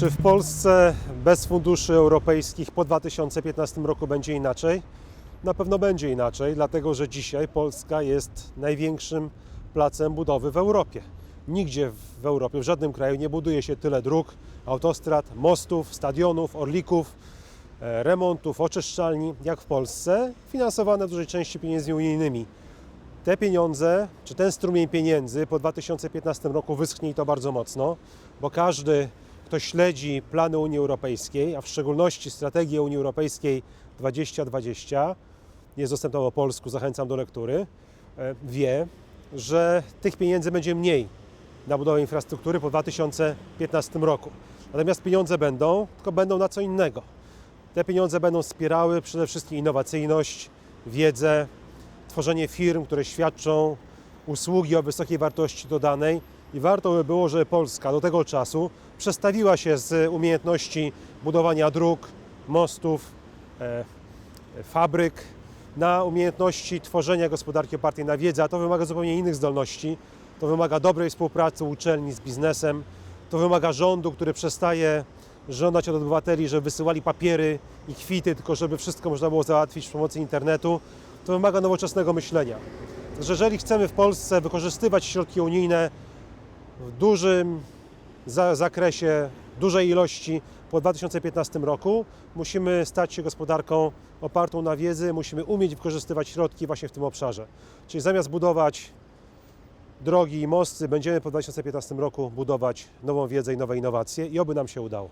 Czy w Polsce bez funduszy europejskich po 2015 roku będzie inaczej? Na pewno będzie inaczej, dlatego że dzisiaj Polska jest największym placem budowy w Europie. Nigdzie w Europie, w żadnym kraju nie buduje się tyle dróg, autostrad, mostów, stadionów, orlików, e, remontów, oczyszczalni jak w Polsce, finansowane w dużej części pieniędzmi unijnymi. Te pieniądze, czy ten strumień pieniędzy po 2015 roku wyschnie i to bardzo mocno, bo każdy, kto śledzi plany Unii Europejskiej, a w szczególności strategię Unii Europejskiej 2020, jest dostępna po polsku, zachęcam do lektury, e, wie, że tych pieniędzy będzie mniej na budowę infrastruktury po 2015 roku. Natomiast pieniądze będą, tylko będą na co innego. Te pieniądze będą wspierały przede wszystkim innowacyjność, wiedzę, tworzenie firm, które świadczą usługi o wysokiej wartości dodanej i warto by było, żeby Polska do tego czasu przestawiła się z umiejętności budowania dróg, mostów, e, fabryk na umiejętności tworzenia gospodarki opartej na wiedzy, a to wymaga zupełnie innych zdolności. To wymaga dobrej współpracy uczelni z biznesem, to wymaga rządu, który przestaje żądać od obywateli, żeby wysyłali papiery i kwity, tylko żeby wszystko można było załatwić przy pomocy internetu. To wymaga nowoczesnego myślenia. Że jeżeli chcemy w Polsce wykorzystywać środki unijne w dużym za- zakresie, dużej ilości po 2015 roku, musimy stać się gospodarką opartą na wiedzy, musimy umieć wykorzystywać środki właśnie w tym obszarze. Czyli zamiast budować drogi i mosty, będziemy po 2015 roku budować nową wiedzę i nowe innowacje i oby nam się udało.